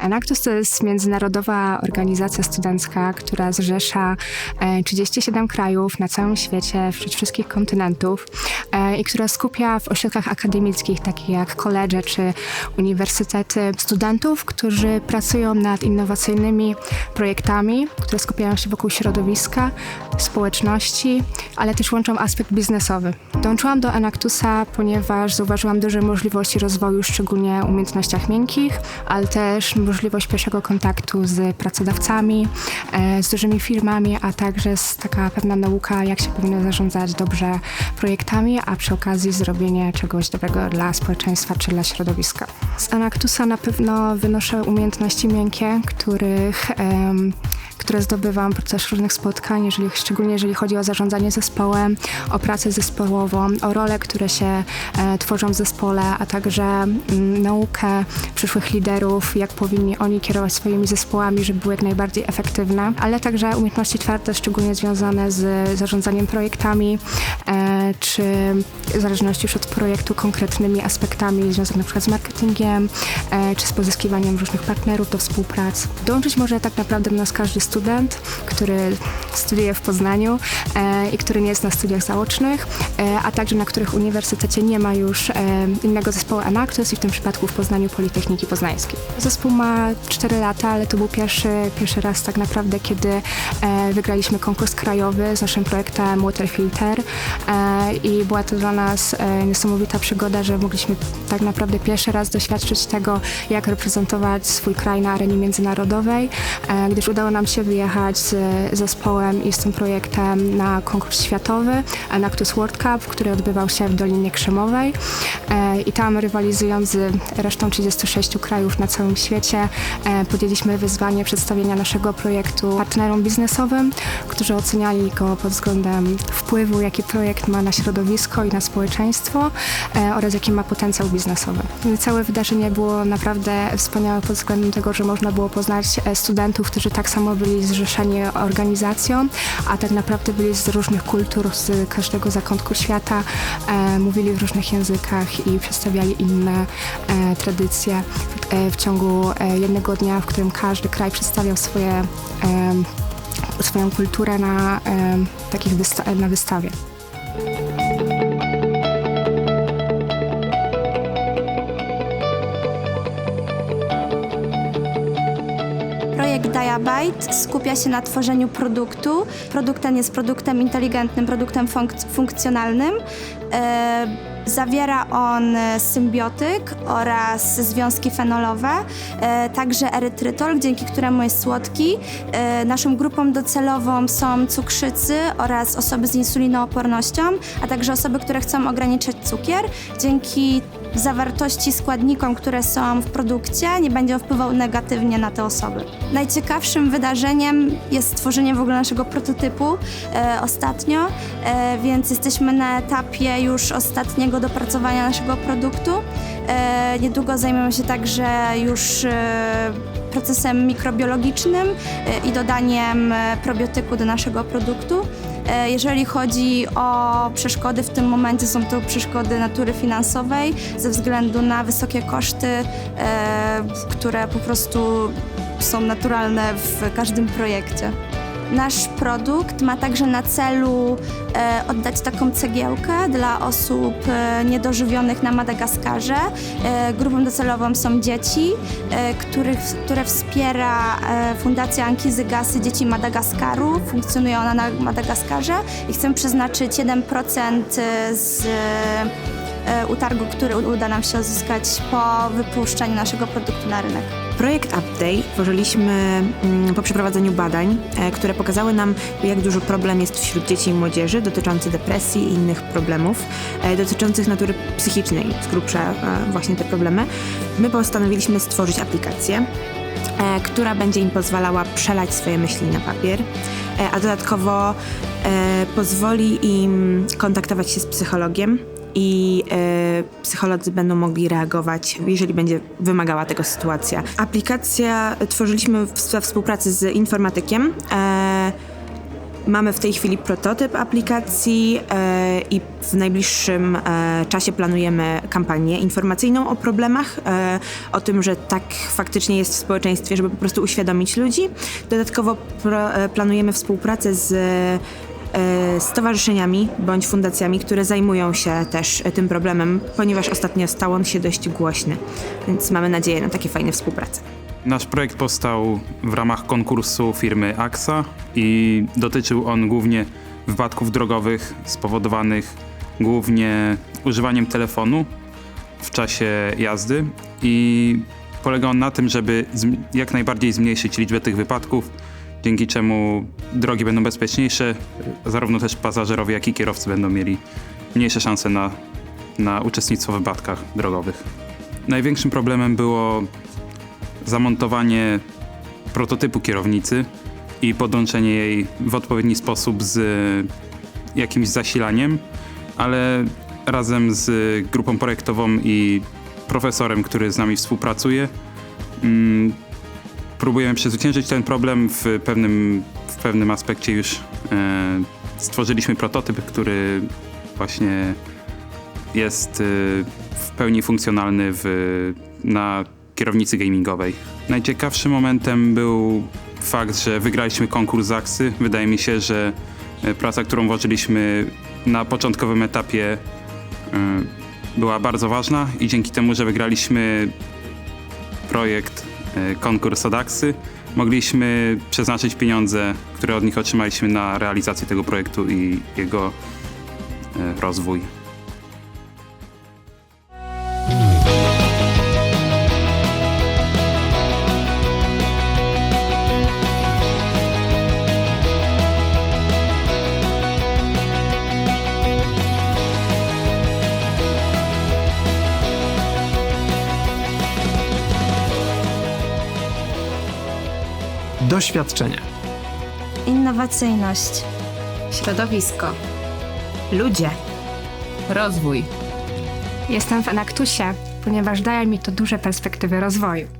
Enactus to jest międzynarodowa organizacja studencka, która zrzesza e, 37 krajów na całym świecie, wśród wszystkich kontynentów e, i która skupia w ośrodkach akademickich, takich jak koledże czy uniwersytety, studentów, którzy pracują nad innowacyjnymi projektami, które skupiają się wokół środowiska, społeczności, ale też łączą aspekt biznesowy. Dołączyłam do Enactusa, ponieważ zauważyłam duże możliwości rozwoju, szczególnie umiejętnościach miękkich, ale też możliwość pierwszego kontaktu z pracodawcami, e, z dużymi firmami, a także taka pewna nauka, jak się powinno zarządzać dobrze projektami, a przy okazji zrobienie czegoś dobrego dla społeczeństwa czy dla środowiska. Z Enactusa na pewno wynoszę umiejętności miękkie, których em, które zdobywam podczas różnych spotkań, jeżeli, szczególnie jeżeli chodzi o zarządzanie zespołem, o pracę zespołową, o role, które się e, tworzą w zespole, a także mm, naukę przyszłych liderów, jak powinni oni kierować swoimi zespołami, żeby były jak najbardziej efektywne, ale także umiejętności twarde, szczególnie związane z zarządzaniem projektami, e, czy w zależności już od projektu konkretnymi aspektami związanymi przykład z marketingiem, e, czy z pozyskiwaniem różnych partnerów do współpracy. Dołączyć może tak naprawdę do nas każdy student, który studiuje w Poznaniu e, i który nie jest na studiach zaocznych, e, a także na których uniwersytecie nie ma już innego zespołu Enactus i w tym przypadku w Poznaniu Politechniki Poznańskiej. Zespół ma 4 lata, ale to był pierwszy, pierwszy raz tak naprawdę, kiedy wygraliśmy konkurs krajowy z naszym projektem Waterfilter e, i była to dla nas e, niesamowita przygoda, że mogliśmy tak naprawdę pierwszy raz doświadczyć tego, jak reprezentować swój kraj na arenie międzynarodowej, e, gdyż udało nam się wyjechać z zespołem i z tym projektem na konkurs światowy Enactus World Cup, który odbywał się w Dolinie Krzemowej. E, i tam rywalizując z resztą 36 krajów na całym świecie e, podjęliśmy wyzwanie przedstawienia naszego projektu partnerom biznesowym, którzy oceniali go pod względem wpływu, jaki projekt ma na środowisko i na społeczeństwo e, oraz jaki ma potencjał biznesowy. Całe wydarzenie było naprawdę wspaniałe pod względem tego, że można było poznać e, studentów, którzy tak samo byli zrzeszeni organizacją, a tak naprawdę byli z różnych kultur, z każdego zakątku świata, e, mówili w różnych językach i przedstawiali inne tradycje w ciągu jednego dnia, w którym każdy kraj przedstawiał swoje, swoją kulturę na, e, takich wysta- na wystawie. Diabyte skupia się na tworzeniu produktu. Produkt ten jest produktem inteligentnym, produktem funk- funkcjonalnym. E, zawiera on symbiotyk oraz związki fenolowe, e, także erytrytol, dzięki któremu jest słodki. E, naszą grupą docelową są cukrzycy oraz osoby z insulinoopornością, a także osoby, które chcą ograniczyć cukier. Dzięki zawartości składnikom, które są w produkcie, nie będzie wpływał negatywnie na te osoby. Najciekawszym wydarzeniem jest stworzenie w ogóle naszego prototypu e, ostatnio, e, więc jesteśmy na etapie już ostatniego dopracowania naszego produktu. E, niedługo zajmiemy się także już e, procesem mikrobiologicznym e, i dodaniem e, probiotyku do naszego produktu. E, Jeżeli chodzi o przeszkody, w tym momencie są to przeszkody natury finansowej ze względu na wysokie koszty, e, które po prostu są naturalne w każdym projekcie. Nasz produkt ma także na celu e, oddać taką cegiełkę dla osób e, niedożywionych na Madagaskarze. E, grupą docelową są dzieci, których, które wspiera Fundacja Ankizy Gasy Dzieci Madagaskaru. Funkcjonuje ona na Madagaskarze i chcemy przeznaczyć 1% z utargu, który uda nam się uzyskać po wypuszczeniu naszego produktu na rynek. Projekt Update tworzyliśmy mm, po przeprowadzeniu badań, e, które pokazały nam, jak duży problem jest wśród dzieci i młodzieży dotyczący depresji i innych problemów, e, dotyczących natury psychicznej, z grubsza e, właśnie te problemy. My postanowiliśmy stworzyć aplikację, e, która będzie im pozwalała przelać swoje myśli na papier, e, a dodatkowo e, pozwoli im kontaktować się z psychologiem i e, psycholodzy będą mogli reagować, jeżeli będzie wymagała tego sytuacja. Aplikację tworzyliśmy w, we współpracy z informatykiem. E, Mamy w tej chwili prototyp aplikacji e, i w najbliższym e, czasie planujemy kampanię informacyjną o problemach, e, o tym, że tak faktycznie jest w społeczeństwie, żeby po prostu uświadomić ludzi. Dodatkowo pro, e, planujemy współpracę z e, stowarzyszeniami bądź fundacjami, które zajmują się też e, tym problemem, ponieważ ostatnio stał on się dość głośny, więc mamy nadzieję na takie fajne współprace. Nasz projekt powstał w ramach konkursu firmy AXA i dotyczył on głównie wypadków drogowych spowodowanych głównie używaniem telefonu w czasie jazdy i polega on na tym, żeby jak najbardziej zmniejszyć liczbę tych wypadków, dzięki czemu drogi będą bezpieczniejsze, zarówno też pasażerowie, jak i kierowcy będą mieli mniejsze szanse na, na uczestnictwo w wypadkach drogowych. Największym problemem było zamontowanie prototypu kierownicy i podłączenie jej w odpowiedni sposób z jakimś zasilaniem, ale razem z grupą projektową i profesorem, który z nami współpracuje, mm, próbujemy przezwyciężyć ten problem. W pewnym, w pewnym aspekcie już e, stworzyliśmy prototyp, który właśnie jest e, w pełni funkcjonalny w, na kierownicy gamingowej. Najciekawszym momentem był fakt, że wygraliśmy konkurs ZAKSy. Wydaje mi się, że e, praca, którą włożyliśmy na początkowym etapie była bardzo ważna i dzięki temu, że wygraliśmy projekt konkurs od AKSy, mogliśmy przeznaczyć pieniądze, które od nich otrzymaliśmy na realizację tego projektu i jego e, rozwój. Doświadczenie. Innowacyjność. Środowisko. Ludzie. Rozwój. Jestem w Enaktusie, ponieważ daje mi to duże perspektywy rozwoju.